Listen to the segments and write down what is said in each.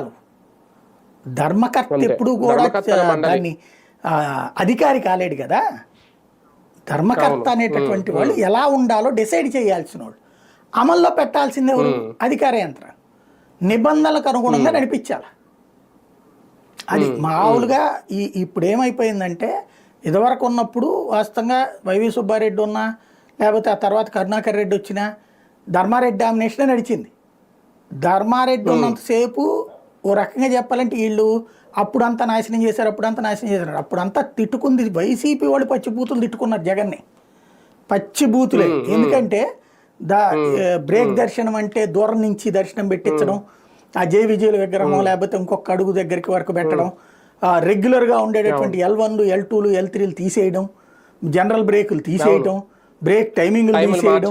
ధర్మకర్తలు ధర్మకర్త. ఎప్పుడు కూడా. దాన్ని అధికారి కాలేడు కదా? ధర్మకర్త అనేటటువంటి వాళ్ళు ఎలా ఉండాలో డిసైడ్ చేయాల్సిన వాళ్ళు అమల్లో పెట్టాల్సిందే ఎవరు? అధికార యంత్రం. నిబంధనలకు అనుగుణంగా నడిపించాలి. అది మామూలుగా ఈ ఇప్పుడు ఏమైపోయిందంటే ఇదివరకు ఉన్నప్పుడు వాస్తవంగా వైవి సుబ్బారెడ్డి ఉన్నా లేకపోతే ఆ తర్వాత కరుణాకర్ రెడ్డి వచ్చినా ధర్మారెడ్డి డామినేషన్ నడిచింది. ధర్మారెడ్డి ఉన్నంతసేపు ఓ రకంగా చెప్పాలంటే వీళ్ళు అప్పుడంతా నాశనం చేశారు అప్పుడంతా నాశనం చేశారు. అప్పుడంతా తిట్టుకుంది వైసీపీ వాళ్ళు పచ్చి బూతులు తిట్టుకున్నారు జగన్ని. పచ్చి బూతులే ఎందుకంటే దా బ్రేక్ దర్శనం అంటే దూరం నుంచి దర్శనం పెట్టించడం ఆ జై విజయుల విగ్రహం లేకపోతే ఇంకొక అడుగు దగ్గరికి వరకు పెట్టడం ఆ, రెగ్యులర్గా ఉండేటటువంటి ఎల్ వన్లు ఎల్ టూలు ఎల్ త్రీలు తీసేయడం జనరల్ బ్రేకులు తీసేయడం బ్రేక్ టైమింగ్లు తీసేయడం.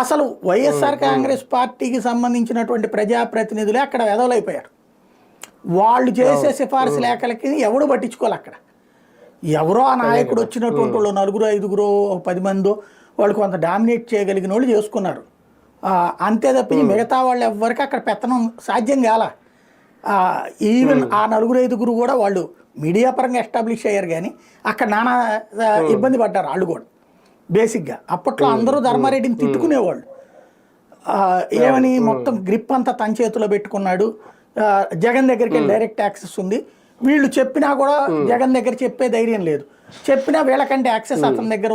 అసలు వైఎస్ఆర్ కాంగ్రెస్ పార్టీకి సంబంధించినటువంటి ప్రజాప్రతినిధులే అక్కడ వెదవలైపోయారు. వాళ్ళు చేసే సిఫారసు లేఖలకి ఎవడు పట్టించుకోవాలి అక్కడ? ఎవరో ఆ నాయకుడు వచ్చినటువంటి వాళ్ళు నలుగురు ఐదుగురు పది మందో వాళ్ళు కొంత డామినేట్ చేయగలిగిన వాళ్ళు చేసుకున్నారు. అంతే తప్పించి మిగతా వాళ్ళు ఎవ్వరికి అక్కడ పెత్తనం సాధ్యం కాల. ఈవెన్ ఆ నలుగురు ఐదుగురు కూడా వాళ్ళు మీడియా పరంగా ఎస్టాబ్లిష్ అయ్యారు కానీ అక్కడ నానా ఇబ్బంది పడ్డారు వాళ్ళు కూడా. బేసిక్గా. అప్పట్లో అందరూ ధర్మారెడ్డిని తిట్టుకునేవాళ్ళు. ఏమని మొత్తం గ్రిప్ అంతా తన చేతిలో పెట్టుకున్నాడు. జగన్ దగ్గరికి డైరెక్ట్ యాక్సెస్ ఉంది. వీళ్ళు చెప్పినా కూడా జగన్ దగ్గర చెప్పే ధైర్యం లేదు. చెప్పినా వీళ్ళకంటే యాక్సెస్ అతని దగ్గర